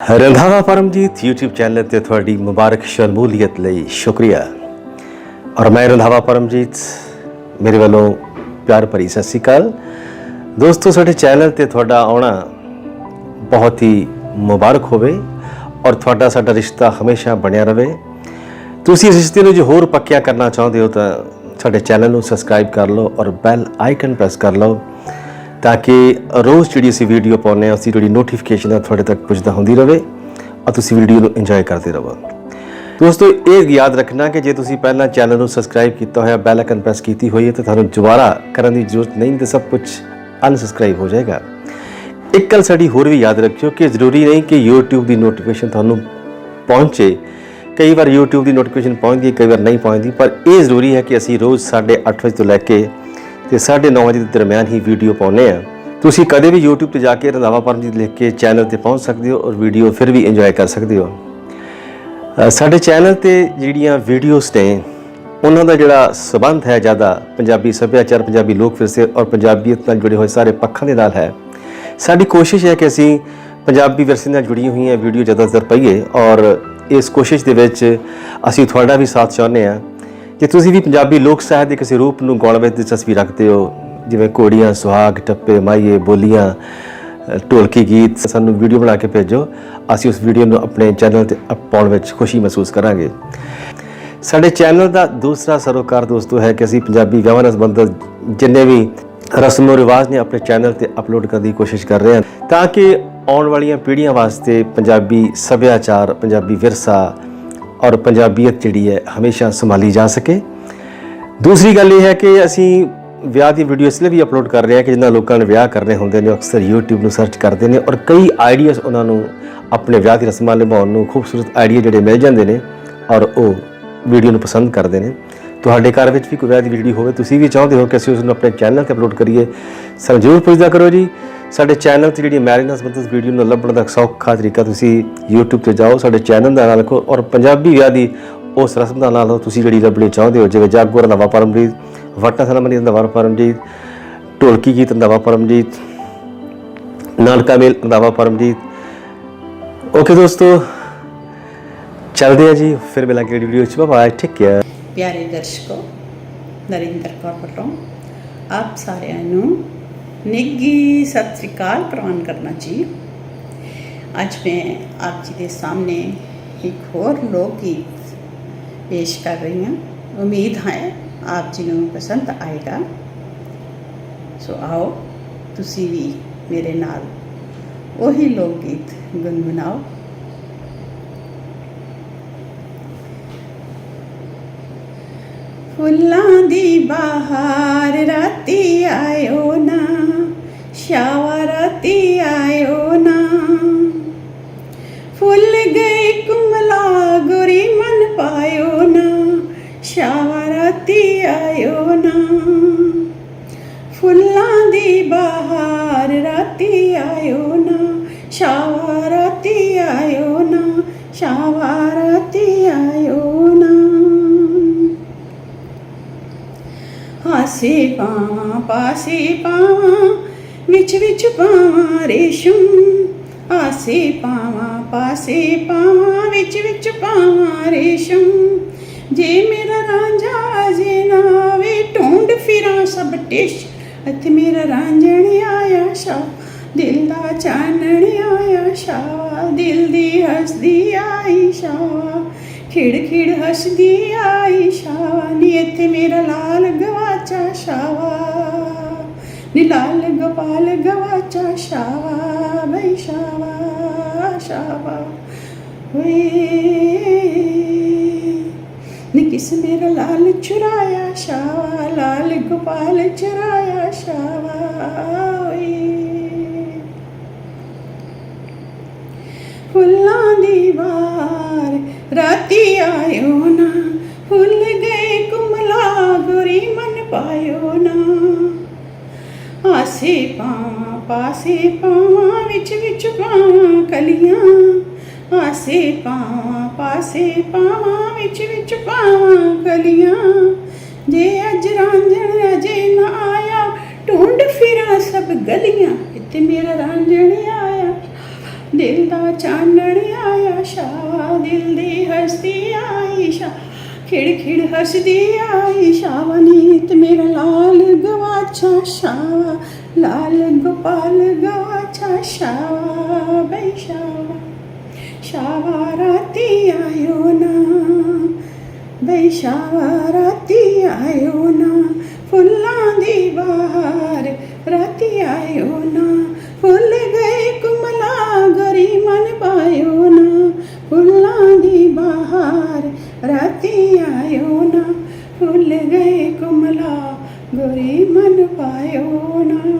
Randhawa Paramjit YouTube channel ਤੇ ਤੁਹਾਡੀ ਮੁਬਾਰਕ ਸ਼ਮੂਲੀਅਤ ਲਈ ਸ਼ੁਕਰੀਆ। ਔਰ ਮੈਂ ਰੰਧਾਵਾ ਪਰਮਜੀਤ, ਮੇਰੇ ਵੱਲੋਂ ਪਿਆਰ ਭਰੀ ਸਤਿ ਸ਼੍ਰੀ ਅਕਾਲ। ਦੋਸਤੋ, ਸਾਡੇ ਚੈਨਲ ਤੇ ਤੁਹਾਡਾ ਆਉਣਾ ਬਹੁਤ ਹੀ ਮੁਬਾਰਕ ਹੋਵੇ ਔਰ ਤੁਹਾਡਾ ਸਾਡਾ ਰਿਸ਼ਤਾ ਹਮੇਸ਼ਾ ਬਣਿਆ ਰਹੇ। ਤੁਸੀਂ ਇਸ ਰਿਸ਼ਤੇ ਨੂੰ ਜੇ ਹੋਰ ਪੱਕਿਆ ਕਰਨਾ ਚਾਹੁੰਦੇ ਹੋ ਤਾਂ ਸਾਡੇ ਚੈਨਲ ਨੂੰ ਸਬਸਕ੍ਰਾਈਬ ਕਰ ਲਓ ਔਰ ਬੈਲ ਆਈਕਨ ਪ੍ਰੈਸ ਕਰ ਲਓ। ਤਾਂ ਕਿ ਰੋਜ਼ ਜਿਹੜੀ ਅਸੀਂ ਵੀਡੀਓ ਪਾਉਂਦੇ ਹਾਂ, ਅਸੀਂ ਜਿਹੜੀ ਨੋਟੀਫਿਕੇਸ਼ਨ ਆ ਤੁਹਾਡੇ ਤੱਕ ਪੁੱਜਦਾ ਹੁੰਦੀ ਰਹੇ ਔਰ ਤੁਸੀਂ ਵੀਡੀਓ ਨੂੰ ਇੰਜੋਏ ਕਰਦੇ ਰਹੋ। ਦੋਸਤੋ, ਇਹ ਯਾਦ ਰੱਖਣਾ ਕਿ ਜੇ ਤੁਸੀਂ ਪਹਿਲਾਂ ਚੈਨਲ ਨੂੰ ਸਬਸਕ੍ਰਾਈਬ ਕੀਤਾ ਹੋਇਆ ਬੈਲ ਆਈਕਨ ਪ੍ਰੈਸ ਕੀਤੀ ਹੋਈ ਹੈ, ਤਾਂ ਤੁਹਾਨੂੰ ਦੁਬਾਰਾ ਕਰਨ ਦੀ ਜ਼ਰੂਰਤ ਨਹੀਂ, ਤੇ ਸਭ ਕੁਝ ਅਨਸਬਸਕ੍ਰਾਈਬ ਹੋ ਜਾਏਗਾ। ਇੱਕ ਗੱਲ ਸਾਡੀ ਹੋਰ ਵੀ ਯਾਦ ਰੱਖਿਓ ਕਿ ਜ਼ਰੂਰੀ ਨਹੀਂ ਕਿ YouTube ਦੀ ਨੋਟੀਫਿਕੇਸ਼ਨ ਤੁਹਾਨੂੰ ਪਹੁੰਚੇ। ਕਈ ਵਾਰ YouTube ਦੀ ਨੋਟੀਫਿਕੇਸ਼ਨ ਪਹੁੰਚਦੀ ਹੈ, ਕਈ ਵਾਰ ਨਹੀਂ ਪਹੁੰਚਦੀ, ਪਰ ਇਹ ਜ਼ਰੂਰੀ ਹੈ ਕਿ ਅਸੀਂ ਰੋਜ਼ 8:30 ਵਜੇ ਤੋਂ ਲੈ ਕੇ ਤੇ 9:30 ਵਜੇ ਦੇ ਦਰਮਿਆਨ ਹੀ ਵੀਡੀਓ ਪਾਉਂਦੇ ਆ ਤੁਸੀਂ ਕਦੇ ਵੀ YouTube ਤੇ ਜਾ ਕੇ ਰੰਧਾਵਾ ਪਰਮਜੀਤ ਲਿਖ ਕੇ ਚੈਨਲ ਤੇ ਪਹੁੰਚ ਸਕਦੇ ਹੋ ਔਰ ਵੀਡੀਓ ਫਿਰ ਵੀ ਇੰਜੋਏ ਕਰ ਸਕਦੇ ਹੋ। ਸਾਡੇ ਚੈਨਲ ਤੇ ਜਿਹੜੀਆਂ ਵੀਡੀਓਜ਼ ਨੇ, ਉਹਨਾਂ ਦਾ ਜਿਹੜਾ ਸਬੰਧ ਹੈ ਜ਼ਿਆਦਾ ਪੰਜਾਬੀ ਸੱਭਿਆਚਾਰ, ਪੰਜਾਬੀ ਲੋਕ ਵਿਰਸੇ ਔਰ ਪੰਜਾਬੀਅਤ ਨਾਲ ਜੁੜੇ ਹੋਏ ਸਾਰੇ ਪੱਖਾਂ ਦੇ ਨਾਲ ਹੈ। ਸਾਡੀ ਕੋਸ਼ਿਸ਼ ਹੈ ਕਿ ਅਸੀਂ ਪੰਜਾਬੀ ਵਿਰਸੇ ਨਾਲ ਜੁੜੀਆਂ ਹੋਈਆਂ ਵੀਡੀਓ ਜ਼ਿਆਦਾਤਰ ਪਾਈਏ ਔਰ ਇਸ ਕੋਸ਼ਿਸ਼ ਦੇ ਵਿੱਚ ਅਸੀਂ ਤੁਹਾਡਾ ਵੀ ਸਾਥ ਚਾਹੁੰਦੇ ਹਾਂ। ਕਿ ਤੁਸੀਂ ਵੀ ਪੰਜਾਬੀ ਲੋਕ ਸਾਹਿਤ ਦੇ ਕਿਸੇ ਰੂਪ ਨੂੰ ਗਾਉਣ ਵਿੱਚ ਦਿਲਚਸਪੀ ਰੱਖਦੇ ਹੋ? ਜਿਵੇਂ ਘੋੜੀਆਂ, ਸੁਹਾਗ, ਟੱਪੇ ਮਾਈਏ ਬੋਲੀਆਂ ਢੋਲਕੀ ਗੀਤ ਸਾਨੂੰ ਵੀਡੀਓ ਬਣਾ ਕੇ ਭੇਜੋ। ਅਸੀਂ ਉਸ ਵੀਡੀਓ ਨੂੰ ਆਪਣੇ ਚੈਨਲ ਤੇ ਪਾਉਣ ਵਿੱਚ ਖੁਸ਼ੀ ਮਹਿਸੂਸ ਕਰਾਂਗੇ। ਸਾਡੇ ਚੈਨਲ ਦਾ ਦੂਸਰਾ ਸਰੋਕਾਰ ਦੋਸਤੋ ਹੈ ਕਿ ਅਸੀਂ ਪੰਜਾਬੀ ਵਿਆਹਾਂ ਨਾਲ ਸੰਬੰਧਿਤ ਜਿੰਨੇ ਵੀ ਰਸਮੋ ਰਿਵਾਜ ਨੇ ਆਪਣੇ ਚੈਨਲ ਤੇ ਅਪਲੋਡ ਕਰਨ ਦੀ ਕੋਸ਼ਿਸ਼ ਕਰ ਰਹੇ ਹਾਂ। ਤਾਂ ਕਿ ਆਉਣ ਵਾਲੀਆਂ ਪੀੜ੍ਹੀਆਂ ਵਾਸਤੇ ਪੰਜਾਬੀ ਸੱਭਿਆਚਾਰ, ਪੰਜਾਬੀ ਵਿਰਸਾ ਔਰ ਪੰਜਾਬੀਅਤ ਜਿਹੜੀ ਹੈ ਹਮੇਸ਼ਾ ਸੰਭਾਲੀ ਜਾ ਸਕੇ। ਦੂਸਰੀ ਗੱਲ ਇਹ ਹੈ ਕਿ ਅਸੀਂ ਵਿਆਹ ਦੀ ਵੀਡੀਓ ਇਸ ਲਈ ਵੀ ਅਪਲੋਡ ਕਰ ਰਹੇ ਹਾਂ ਕਿ ਜਿਨ੍ਹਾਂ ਲੋਕਾਂ ਨੇ ਵਿਆਹ ਕਰਨੇ ਹੁੰਦੇ ਨੇ ਅਕਸਰ YouTube ਨੂੰ ਸਰਚ ਕਰਦੇ ਨੇ ਔਰ ਕਈ ਆਈਡੀਆਜ਼ ਉਹਨਾਂ ਨੂੰ ਆਪਣੇ ਵਿਆਹ ਦੀ ਰਸਮਾਂ ਨਿਭਾਉਣ ਨੂੰ ਖੂਬਸੂਰਤ ਆਈਡੀਆ ਜਿਹੜੇ ਮਿਲ ਜਾਂਦੇ ਨੇ ਔਰ ਉਹ ਵੀਡੀਓ ਨੂੰ ਪਸੰਦ ਕਰਦੇ ਨੇ। ਤੁਹਾਡੇ ਘਰ ਵਿੱਚ ਵੀ ਕੋਈ ਵਿਆਹ ਦੀ ਵੀਡੀਓ ਹੋਵੇ, ਤੁਸੀਂ ਵੀ ਚਾਹੁੰਦੇ ਹੋ ਕਿ ਅਸੀਂ ਉਸ ਨੂੰ ਆਪਣੇ ਚੈਨਲ ਤੇ ਅਪਲੋਡ ਕਰੀਏ। ਸਾਨੂੰ ਜ਼ਰੂਰ ਪੁੱਛਦਾ ਕਰੋ ਜੀ। ਸਾਡੇ ਚੈਨਲ ਤੇ ਜਿਹੜੀ ਮੈਰਿਜ ਨਾਲ ਸੰਬੰਧਿਤ ਵੀਡੀਓ ਨੂੰ ਲੱਭਣ ਦਾ ਸੌਖਾ ਤਰੀਕਾ ਤੁਸੀਂ YouTube ਤੇ ਜਾਓ, ਸਾਡੇ ਚੈਨਲ ਦਾ ਨਾਮ ਲਿਖੋ ਔਰ ਪੰਜਾਬੀ ਵਿਆਹ ਦੀ ਉਸ ਰਸਮ ਦਾ ਨਾਮ ਤੁਸੀਂ ਜਿਹੜੀ ਲੱਭਣੀ ਚਾਹੁੰਦੇ ਹੋ, ਜਿਵੇਂ ਜਾਗੋ ਰੰਧਾਵਾ ਪਰਮਜੀਤ ਵਟਾ ਸਲਾਮਨੀ ਰੰਧਾਵਾ ਪਰਮਜੀਤ, ਢੋਲਕੀ ਗੀਤ ਰੰਧਾਵਾ ਪਰਮਜੀਤ, ਨਾਨਕਾ ਮੇਲ ਰੰਧਾਵਾ ਪਰਮਜੀਤ। ਓਕੇ ਦੋਸਤੋ, ਚਲਦੇ ਆ ਜੀ, ਫਿਰ ਮਿਲਾਂਗੇ ਅਗਲੀ ਵੀਡੀਓ ਚ ਬਾਏ ਟੇਕ ਕੇਅਰ ਪਿਆਰੇ ਦਰਸ਼ਕੋ, ਨਰਿੰਦਰ ਕੌਰ ਵੱਲੋਂ ਆਪ ਸਾਰਿਆਂ ਨੂੰ ਨਿੱਘੀ ਸਤਿ ਸ੍ਰੀ ਅਕਾਲ ਪ੍ਰਵਾਨ ਕਰਨਾ ਜੀ ਅੱਜ ਮੈਂ ਆਪ ਜੀ ਦੇ ਸਾਹਮਣੇ ਇੱਕ ਹੋਰ ਲੋਕ ਗੀਤ ਪੇਸ਼ ਕਰ ਰਹੀ ਹਾਂ ਉਮੀਦ ਹੈ ਆਪ ਜੀ ਨੂੰ ਪਸੰਦ ਆਏਗਾ ਸੋ ਆਓ ਤੁਸੀਂ ਵੀ ਮੇਰੇ ਨਾਲ ਉਹੀ ਲੋਕ ਗੀਤ ਗੁੰਗੁਣਾਓ ਫੁੱਲਾਂ ਦੀ ਬਹਾਰ ਰਾਤੀ ਆਇਓ ਨਾ ਸ਼ਾਵਾ ਰਾਤੀ ਆਇਓ ਨਾ। ਫੁੱਲ ਗਏ ਕੁਮਲਾ, ਗੁਰੀ ਮਨ ਪਾਇਓ ਨਾ। ਸ਼ਾਵਾ ਰਾਤੀ ਆਇਓ ਨਾ। ਫੁੱਲਾਂ ਦੀ ਬਹਾਰ ਰਾਤੀ ਆਇਓ ਨਾ। ਸ਼ਾਵਾ ਰਾਤੀ ਆਇਓ ਨਾ। ਸ਼ਾਵਾ ਰਾਤੀ ਆਇਓ ਨਾ। ਹਾਸੇ ਪਾਵਾਂ, ਪਾਸੇ ਪਾਵਾਂ ਵਿੱਚ ਵਿੱਚ ਪਾਵਾਂ ਰੇਸ਼ਮ ਆਸੇ ਪਾਵਾਂ, ਪਾਸੇ ਪਾਵਾਂ, ਵਿੱਚ ਵਿੱਚ ਪਾਵਾਂ ਰੇਸ਼ਮ। ਜੇ ਮੇਰਾ ਰਾਂਝਾ ਜੇ ਨਾ ਵੇ ਢੂੰਡ ਫਿਰਾਂ ਸਭ ਟਿਸ਼। ਇੱਥੇ ਮੇਰਾ ਰਾਂਝਣ ਆਇਆ ਸ਼ਾ, ਦਿਲ ਦਾ ਚਾਨਣ ਆਇਆ ਸ਼ਾ, ਦਿਲ ਦੀ ਹੱਸਦੀ ਆਈ ਸ਼ਾ, ਖਿੜ ਖਿੜ ਹੱਸਦੀ ਆਈ ਸ਼ਾਵਾ ਨੀ ਇੱਥੇ ਮੇਰਾ ਲਾਲ ਗਵਾਚਾ ਸ਼ਾਵਾ ਨੀ ਲਾਲ ਗੋਪਾਲ ਗਵਾਚਾ ਸ਼ਾਵਾ ਬਈ ਸ਼ਾਵਾ ਸ਼ਾਵਾ ਵੇ। ਨੀ ਕਿਸ ਮੇਰਾ ਲਾਲ ਚੁਰਾਇਆ ਸ਼ਾਵਾ ਲਾਲ ਗੋਪਾਲ ਚੁਰਾਇਆ ਸ਼ਾਵਾ ਓਏ। ਫੁੱਲਾਂ ਦੀ ਵਾਰ, ਰਾਤੀ ਆਇਓ ਨਾ, ਫੁੱਲ ਗਏ, ਕੁਮਲਾ, ਗੁਰੀ ਮਨ ਪਾਇਓ ਨਾ। ਆਸੇ ਪਾਵਾਂ, ਪਾਸੇ ਪਾਵਾਂ, ਵਿੱਚ ਵਿੱਚ ਪਾਵਾਂ ਕਲੀਆਂ। ਆਸੇ ਪਾਵਾਂ, ਪਾਸੇ ਪਾਵਾਂ, ਵਿੱਚ ਵਿੱਚ ਪਾਵਾਂ ਕਲੀਆਂ। ਜੇ ਅੱਜ ਰਾਂਝਣ ਅਜੇ ਨਾ ਆਇਆ, ਢੂੰਡ ਫਿਰਾਂ ਸਭ ਗਲੀਆਂ। ਇੱਥੇ ਮੇਰਾ ਰਾਂਝਣ ਆਇਆ, ਦਿਲ ਦਾ ਚਾਨਣ ਆਇਆ ਸ਼ਾਵਾ ਦਿਲ ਦੀ ਹਸਤੀ ਖਿੜ ਖਿੜ ਹੱਸਦੀ ਆਈ ਸ਼ਾਵਾ ਨੀਤ ਮੇਰਾ ਲਾਲ ਗਵਾਚਾ ਸ਼ਾਵਾ, ਲਾਲ ਗੋਪਾਲ ਗਵਾਚਾ ਸ਼ਾਵਾ, ਬਈ ਸ਼ਾਵਾ ਸ਼ਾਵਾ ਰਾਤੀ ਆਇਓ ਨਾ, ਬਈ ਸ਼ਾਵਾ ਰਾਤੀ ਆਇਓ ਨਾ, ਫੁੱਲਾਂ ਦੀ ਬਹਾਰ ਰਾਤੀ ਆਇਓ ਨਾ ਗਏ ਕੁਮਲਾ ਗਰੀ ਮਨ ਪਾਇਓ ਨਾ।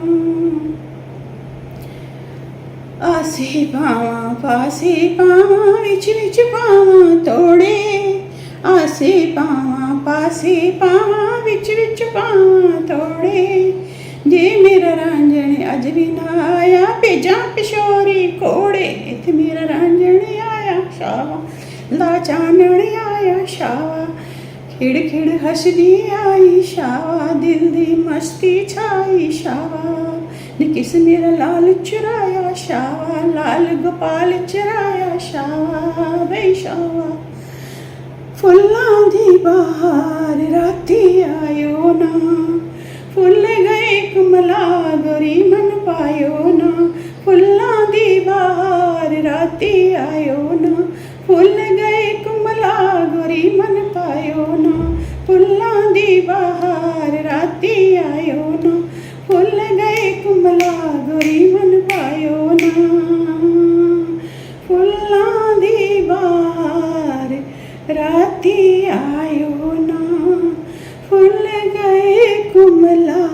ਆਸੇ ਪਾਵਾਂ ਪਾਸੇ ਪਾਵਾਂ ਵਿੱਚ ਵਿੱਚ ਪਾਵਾਂ ਤੋੜੇ। ਆਸੇ ਪਾਵਾਂ ਪਾਸੇ ਪਾਵਾਂ ਵਿੱਚ ਵਿੱਚ ਪਾਵਾਂ ਤੋੜੇ। ਜੇ ਮੇਰਾ ਖਿੜ ਖਿੜ ਹੱਸਦੀ ਆਈ ਸ਼ਾਵਾ ਦਿਲ ਦੀ ਮਸਤੀ ਛਾਈ ਸ਼ਾਵਾ ਨੀ ਕਿਸ ਮੇਰਾ ਲਾਲ ਚੁਰਾਇਆ ਸ਼ਾਵਾ ਲਾਲ ਗੋਪਾਲ ਚੁਰਾਇਆ ਸ਼ਾਵਾ ਬਈ ਸ਼ਾਵਾ ਫੁੱਲਾਂ ਦੀ ਬਹਾਰ ਰਾਤੀ ਆਇਓ ਨਾ। ਫੁੱਲ ਗਏ ਕਮਲਾ, ਗਰੀ ਮਨ ਪਾਇਓ ਨਾ। ਫੁੱਲਾਂ ਦੀ ਬਹਾਰ ਰਾਤੀ ਆਇਓ ਨਾ। ਫੁੱਲ ਦੀ ਬਹਾਰ ਰਾਤੀ ਆਇਓ ਨਾ ਫੁੱਲ ਗਏ ਕਮਲਾ ਗੋਰੀ ਮਨ ਪਾਇਓ ਨਾ ਫੁੱਲਾਂ ਦੀ ਬਹਾਰ ਰਾਤੀ ਆਇਓ ਨਾ ਫੁੱਲ ਗਏ ਕੁਮਲਾ